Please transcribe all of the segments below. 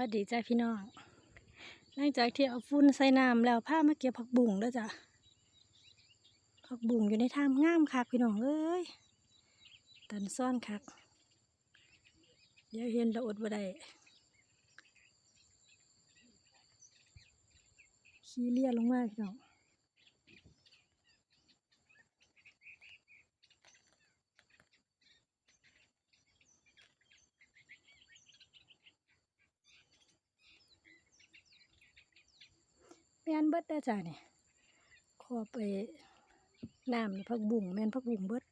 วัสดีจ้าพี่น้องหลังจากที่เอาฟุ้นใส่น้ำแล้วผ้ามาเก็บผักบุ่งแล้วจ้ะผักบุ่งอยู่ในทางงามคักพี่น้องเอ้ยตันซ่อนคักเดี๋ยวเห็นเราอดบ่ได้ขี้เลียลงมาพี่น้อง ม่นเบิดได้จ้าเนี่ยขอไปน้ำนี่ผักบุ้งแม่นผักบุ้งเบิด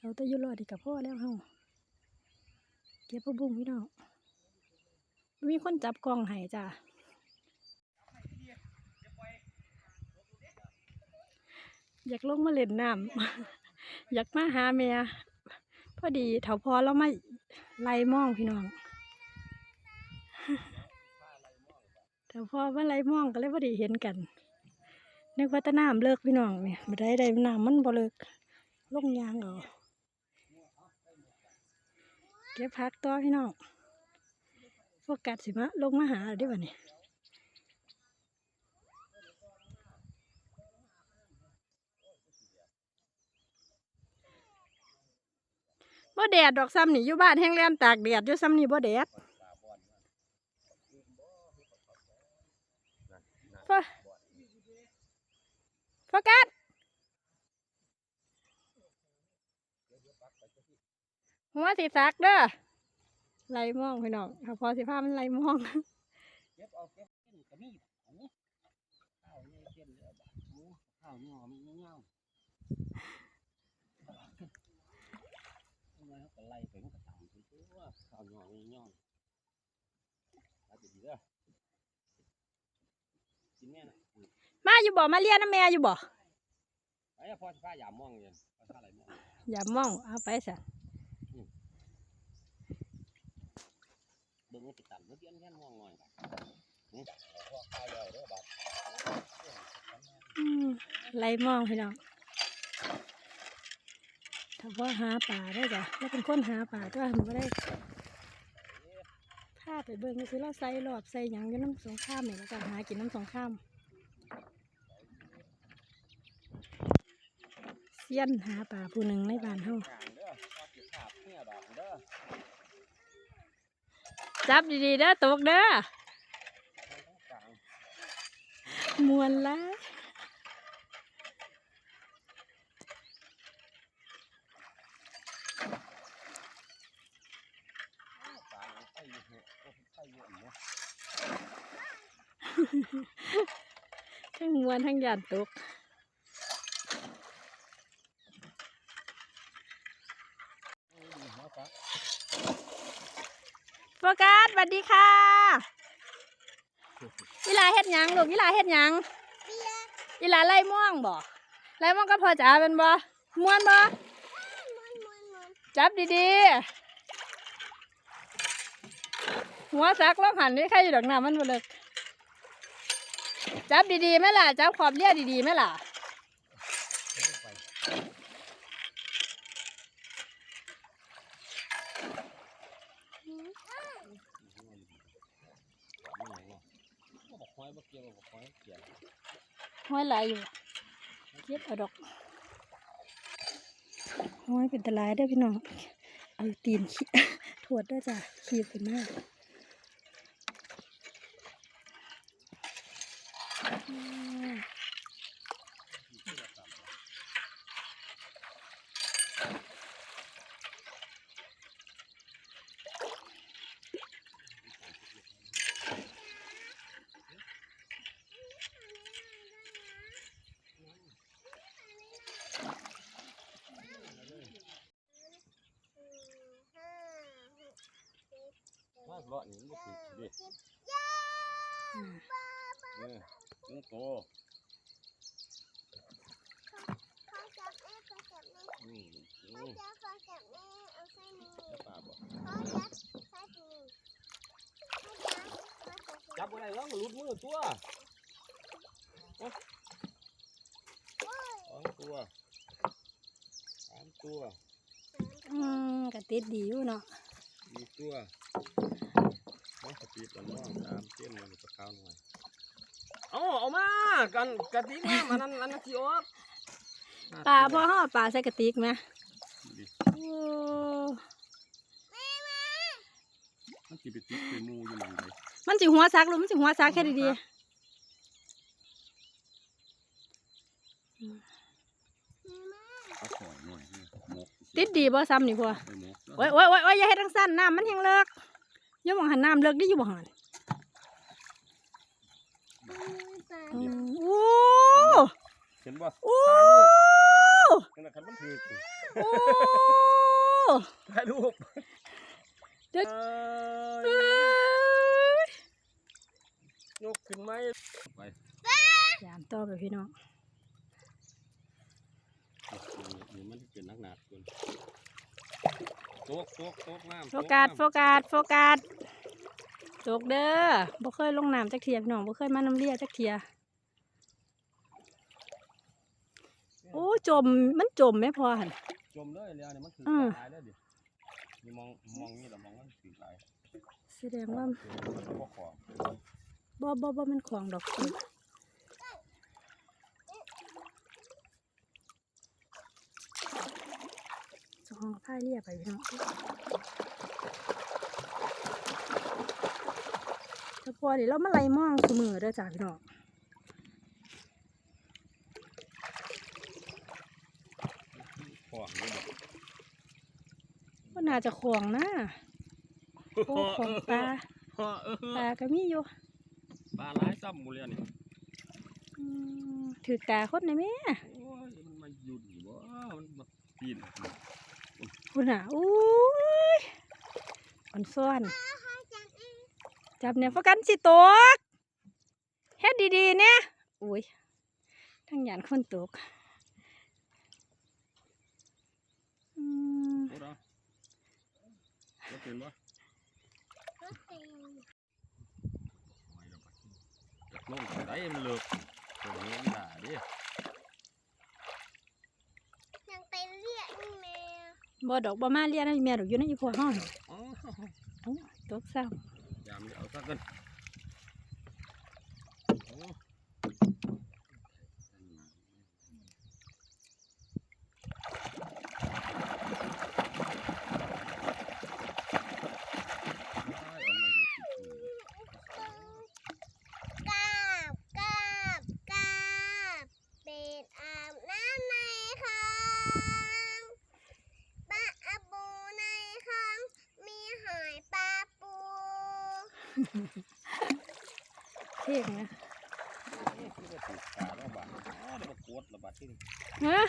เราต้องยู่รอดดีกับพ่อแล้วเฮาเก็บผักบุ้งพี่น้องมีคนจับกล้องให้จ้าอยากลงมาเล่นน้ำอยากมาหาเมียพอดีเถาพอเรามาไล่มองพี่น้อง แต่พอเมื่อไรมองก็เลยพอดีเห็นกันนึกว่าตะน้ำเลิกพี่น้องเนี่ยไม่ได้ได้น้ำมันบ่เลิกลงยางเอาเก็บพักต่อพี่น้องโฟกัสสิมะลงมาหาได้บ่เนี่ยบ่แดดดอกซ้ำนี่อยู่บ้านแห้งแล้นตากแดดอยู่ซ้ำนี่บ่แดด โฟโฟกัสหัวสีสักเด้อไล่มองพี่น้องพอสิพามันไล่มองเก็บเอาเก็บเส้นก็มีอันนี้ข้าวเนี่ยเส้นเดียวบาทโอ้ข้าวงอมันเงาทำไมเขาไล่ไปมันก็ต่ำถึงตัวข้าวงอมันเงาอาไปดีเด้อ กินแม่นะอืมมาอยู่บ่มาเรียนน้ำแม่อยู่บ่ไปอะพ่อสิพาหยามมองเย็นพ่อสิพาอะไรมองอย่ามองเอาไปซะเบิ่งมันติดตันเมื่อกี้อันแค่มองหน่อยบาทอืมพ่อข้าวเลยเด้อบาทอืมไล่มองพี่น้องถ้าว่าหาป่าได้จ้ะแล้วเป็นคนหาป่าก็ทำไม่ได้พาไปเบิ่งก็คือเราใส่รอบใส่หยังอยู่น้ำสงข้ามนี่แล้วก็หากินน้ำสงข้ามเซียนหาป่าผู้หนึ่งในบ้านเฮาจับดีๆเด้อตกเด้อมวนละปลามันไข่อยู่เหอะโอ้ไข่เยอะเนาะ ทั้งมวนทั้งหยาดตกอืมหัวปลาโฟกัสสวัสดีค่ะวิลาเฮ็ดหยังลูกวิลาเฮ็ดหยังวิลาไล่ม่วงบ่ไล่ม่วงก็พอจ๋าเป็นบ่ม่วนบ่จับดีๆ หัวซักลองหันนี่ใครอยู่ดอกน้ำมันบ่เลิกจับดีๆไหมล่ะ จับขอบเลียดีๆไหมล่ะหอยบอกเกี่ยวบอกหอยเกี่ยวห้อยหลายอยู่เก็บเอาดอกห้อยเป็นตะลายได้พี่น้อง เอาตีนขี้ถวดได้จ้ะขีบเป็นมากอืมมา กเลาะนี่มันติดดิ อืมเออนี่โตเขาจับแม่เขาจับแม่อืมอืเขาจับเขาจับแม่เอาใส่มือแล้วปลาบอกเขาจับใส่มือเขาจับเขาจับอะไรแล้วมันหลุดมือตัวสองตัวสามตัว อืมกระติดดีอยู่เนาะอมีตัวน้องสปีดละน้องสามเส้นมันจะข้าวหน่อยเอาเอามา กันกะทิน้ำอันนั้นอันนั้นที่ออกปลาพ่อห่อาปลาใส่กระติกไหมดิโอ้มันสิไปติดไปหมูอยู่หมันเลยมันสิหัวซักหรือมันสิหัวซักแค่ดีแม่มาเอาข่อยหน่อยนี่หมกๆติดดีบ่ซ้ำนี่พ่อไปหมกโอ้ยโอ้ยโอ้ยโอ้ยอย่าให้ทั้งสั้นน้ำมันแห้งเลิกอย่ามองหันน้ำเลิกได้อยู่บ่หัน ปลา อืม โอ้เห็นบ่โอ้นั่นแหละครับมันถือโอ้ถ่ายรูปเดี๋ยวเอ้เอ้ยยยกขึ้นไหมไปยามต่อไปพี่น้องนี่มันเป็นนักหนาดคนโตกโตกโตกน้ำโฟกัสโฟกัสโฟกัสจกเด้อบ่เคยลงน้ำจักเทียพี่น้องบ่เคยมาน้ำเลียจักเทีย โอ้จมมันจมไหม่พอหันจมเลยแล้วเนี่ยมันถืออืมตายได้ดินี่มองมองนี่เรามองว่าถือตายแสดงว่าพวกของบ่บ่บ่มันของดอกจมเจ้าของผ้าเลียไปพี่น้องแต่พอเดี๋ยวเรามาไล่มองเสมอเด้อจ้าพี่น้องของนี่แบบ ว่าน่าจะของนะโอ้ของปลาเออปลาก็มีอยู่ปลาหลายซ้ำหมดเลยนี่อืมถือกาคนนะแม่โอ้ยมันมาหยุดบ่มันมาปีนคุณอะอุ้ยอ่อนซ่อนเขาจับเองจับเนี่ยฟกันสิตกเฮ็ดดีๆเนี่ยอุ้ยทั้งหยานคนตกอืม โอ้ดาก็เป็นบ่ก็เต็มไม่ดอกจากลงได้มันเลิกตรงนี้ด่าดิ ยังไปเรียกนี่แม่ บ่ดอกบ่มาเรียนให้แม่ดอกอยู่ในอีพวกห้อง อ๋อ ตกซ้ ยามนี้เอาซะกันโอ้เอาใหม่มาติดมือ กาบกาบกาบเป็ดอาบน้ำในคลองปลาอาบูในคลองมีหอยปลาปูำเท่งนะ นี่คือว่าติดขาแล้วบาดอ๋อเดี๋ยวมากดระ บาดที่นี่ฮะ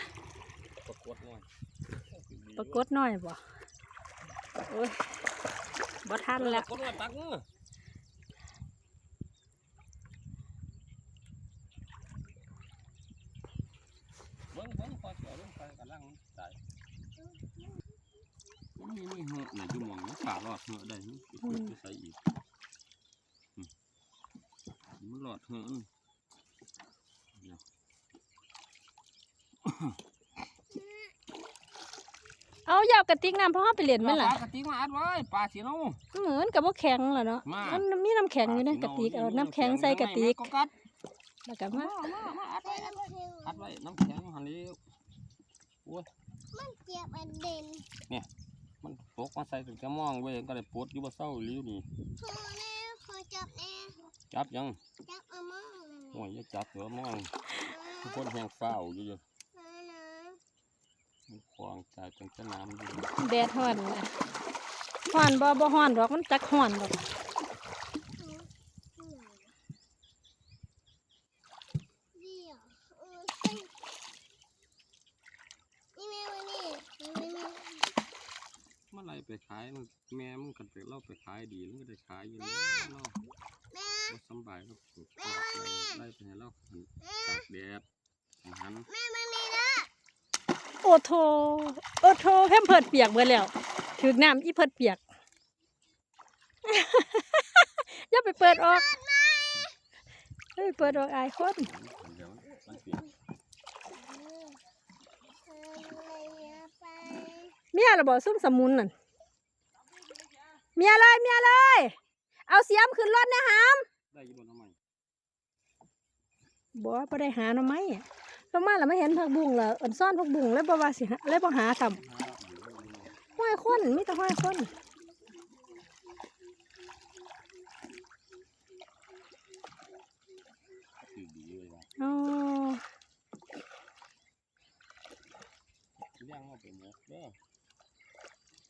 ปรากฏหน่อยปรากฏหน่อยบ่โอ้ยบ่ทันแล้วปรากฏว่าตักมือเบิ้งเบิ้งพอเสียวลงไปกำลังตายนี่นี่เหอะไหนจะมองนะขาหลอดเหอะได้นี่จะพูดจะใส่อีกอืม มันหลอดเหอะอืมเนี่ยเอาอยาวกระติกน้ำเพราะว่าไปเรียนไหมล่ะปลากระติกมาอัดไว้ปลาสีน้อง เหมือนกับว่าแข็งเหรอเนาะมามันมีน้ำแข็งอยู่ในกระติกเอาน้ำแข็งใส่กระติกกัดแล้วก็มามามามาอัดเป็ไว้นอัดไว้เค็มอัดไว้น้ำแข็งหันนี้มันเจียบอันเด่นมันตกมาใส่ถึงจะมองเว้ยก็เลยปวดอยู่บ่เศร้าลิ้วนี่พอแน่พอจับแน่ จับยังจับเอามองนั่นโอ้แหละยอย่าจับเถอะมองทุกคนแหงเฝ้าวอยู่อยู่นะนะมันควางใจจนจะน้ำอยู่แดดฮ้อนนะฮ้อนบ่บ่ฮ้อนดอกมันจักฮ้อนดอกเดี๋ยวเออใช่นี่แม่มานี่นี่แม่นี่เมื่อไรไปขายมันแม่มึงกันไปเล่าไปขายดีมันก็ได้ขายอยู่นี่เนาะแม่ บายก็ปลูกไล่ไปให้เราหันตากแดดหันแม่มานี่นะโอ้โทโอ้โทแพมเพิดเปียกเบิดแล้วถึกน้ำอีเพิดเปียกอย่าไปเปิดออกอย่าไปเปิดออกอายคนเมียเรเนี่ยไปเมียระบ่ซุ่มสมุนนั่นเมียเลยเมียเลย เอาเสียมขึ้นรถนะหาม ได้อยี่บนทำไมบอกว่าบ่ได้หาหน่อไม้อะลงมาแล้วไม่เห็นผักบุ้งแล้วอันซ่อนผักบุ้งเลยบ่ว่าสิหาเลยบ่หาซ้ำห้อยคนมีแต่ห้อยคนคือดีเลยว่ะอ๋อเลี้ยงเอาไปหมกเด้อ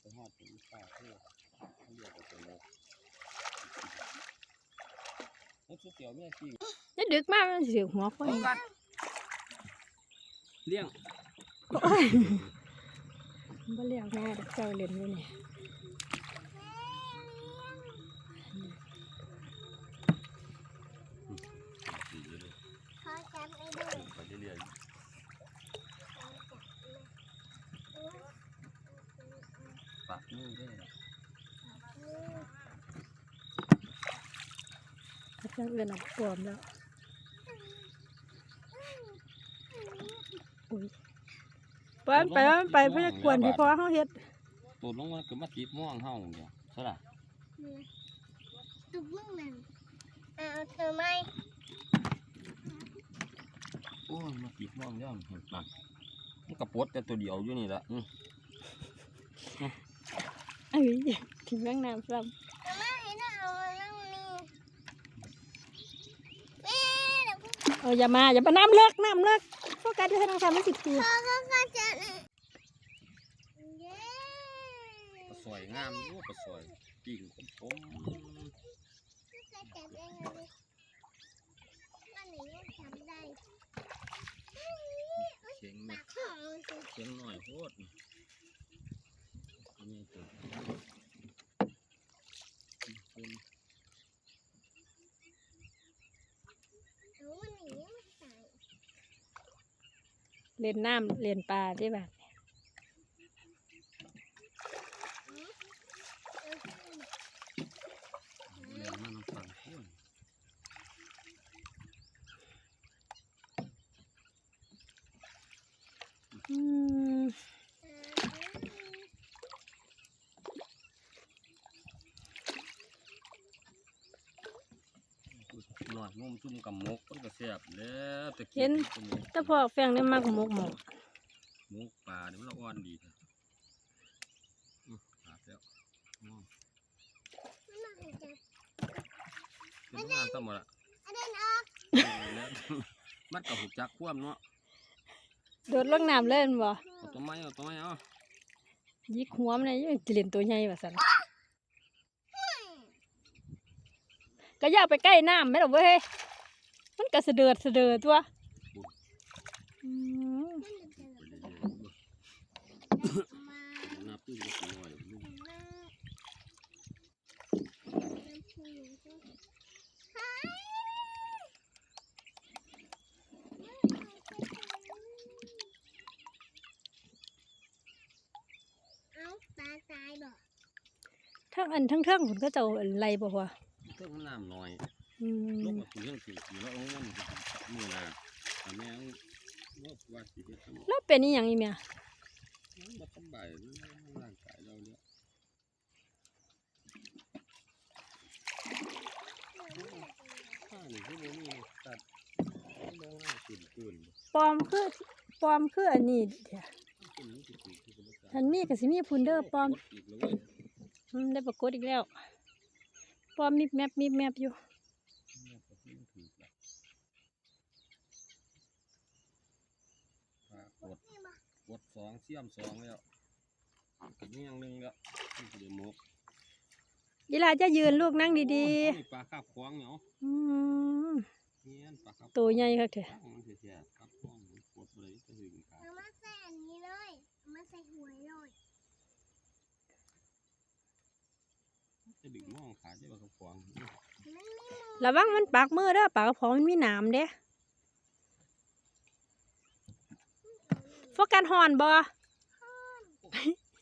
ไปหอดถึงข้าวเด้อเขาเรียกว่าไปหมก นกสุดเตี๋ยวแม่จริงนี่ดึกมากมันสิหัวคนเลี้ยงบ่เลี้ยงแม่เด็กเจ้าเล่นอยู่นี่ดีเลยขอจับไปดูไปเรื่อยขอจับเลยๆปักมือได้ อถ้าเจ้าเอื่นเอาปลอมแล้วอุ้ยไปมันไปมันไปเพื่อจะกวนให้พอเฮาเฮ็ดตูดลงมาคือมาจีบม่วงเฮาเดียวใช่ล่ะตุ๊กลูกนั่นเอาเธอไหมโอ้ยมาจีบม่วงเดียวเห็นปักมันกระปดแต่ตัวเดียวอยู่นี่ละอืมเอ้ยถึงแม่งน้ำซ้ำไมให้เราเอามานั่งนี่แม่เดี๋ยวพวกำเอออย่ามา อย่ามาน้ำเลิกน้ำเลิกโฟกัสอยู่ให้ทางซ้ำมันสิตีเขาก็ก็จะเนี่ยเย้ปลาสวยงามอยู่ปลาสวยปิ่งผมผมก็จะจับเองเลยวันนี้ยังจับได้เข็งปานี่กของสิเข็งหน่อยโคตรนี่อันนี้ตัวเป็น เอาวันนี้ยังใส่ เล่นน้ำเล่นปลาได้แบบเลี้ยงมาน้ำตาลข้นอืมหน่อยนุ่มจุ่มกับมกมันก็แซ่บ แล้วแต่เห็นกินแต่พอแฟงได้มากกว่าหมกหมกมกปลาเนี่ยมันละอ่อนดีเถอะอืมขาดแล้วอืมไม่มาให้จับเป็นงานทั้งหมดละอันนั้นออกแล้วมันกับหุบจักคว่ำเนาะโดดลงน้ำเล่นบ่เอาตัวไม้เอาตัวไม้เอายิกหัวมันเลยยังจะเล่นตัวใหญ่ว่าสันก็อย่าไปใกล้น้ำไม่หรอกเว้ย มันก็เสะเดือดเสะเดือดตัวอืมไปเรื่อยๆมานับตื้นก็สิหน่อยลูกมาเอาปลาตายบ่ทั้งอันทั้งเทิงผลก็จะเอาอันไรบ่วะเพิ่มน้ำหน่อยอื ลูกมาคุยเรื่องสิ่งที่เราเอาเมือนาแต่แม่งว่าว่าสิเฮ็ดทั้งหมดแล้วเป็นอีหยังอีเมียมันสบายร่างกายเราเนี่ยข้านี่คือบ่มีตัดบ่ง่ายตื่นตื่นปลอมคือปลอมคืออันนี้เดี๋ยวตื่นนตื่นคือบ่ทันมีก็สิมีพุนเดอร์ปลอมได้ปรากฏอีกแล้วปลอมมีแมปมีแมปอยู่ก็คือถูกแล้วปรา กฏนี่บ่กดสองเสียมสองแล้วอีกอย่างหนึ่งแล้วนี่คือเดี๋ยวหมกยีลาจะยืนลูกนั่งดีโอ้ยเอานี่ปลาคาบควางเนาะๆอืมเงี้ยปลาคาบตัวใหญ่ครับเถอะมันเสียๆครับควางมันกดเลยก็ถึงขาเอามาใส่อันนี้เลยเอามาใส่หวยเลยจะดึงมองขาจะปลาคาบควางมันไม่มองระวังมันปากมือเด้อปากกระเพาะมันมีหนามเด้ โฟกัสหอนบ่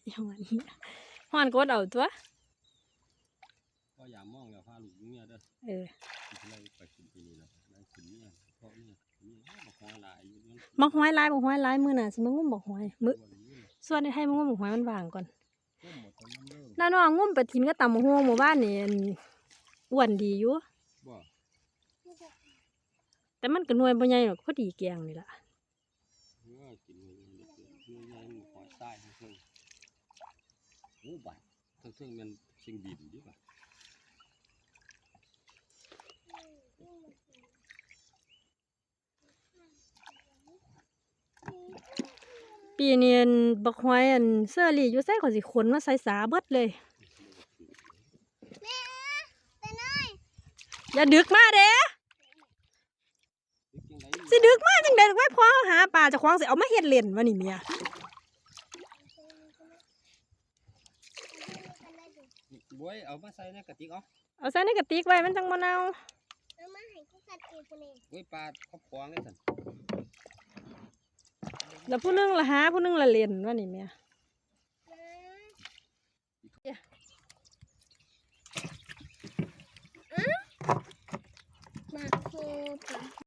อย่างวันนี้หอนกดเอาตัวก็อย่ามองแล้วพาลูกอยู่เนี่ยเด้อเออที่เราไปขึ้นที่นี่แล้วเราขึ้นเนี่ยเพราะเนี่ยนี่มาคอยลายอยู่นั่นบักหอยลายบักหอยลายมือน่ะสิมางุ่มบักหอยมือตัวนี้ส่วนในให้มางุ่มบักหอยมันวางก่อนก็หมดตอนนั้นเริ่มน้าน้องงุ่มปลาทินก็ตำบักหุ่งหมู่บ้านนี่อั่นอ้วนดีอยู่บ่แต่มันก็หน่วยบ่ใหญ่หรอกพอดีแกงนี่ล่ะ เออกินเงินเดือนเดือนเงินใหญ่มันหอยใต้ทั้งเทิงโอ้บาดทั้งเทิงมันสิ่งดินดีกว่าปีนี้อั่นบักหอยอันเสื้อรี่อยู่ไสเขาสิขนมาใส่สาเบิดเลยแม่แต่น้อยอย่าดึกมาเด้เฮ็ดจังได๋ สิดึกมากจังใดไว้พอหาปลาจะคว้างเสร็จเอามาเห็ดเล่นวะนี่เมียบวยเอามาใส่ในกระติกอ๋อเอาใส่ในกระติกไว้มันจังบ่น่าเอามาให้กูกัดกินเอวยปลาเขาคว้างได้สั่นแล้วผู้นึ่งละหาผู้นึ่งละเล่นวะนี่เมียมาคือ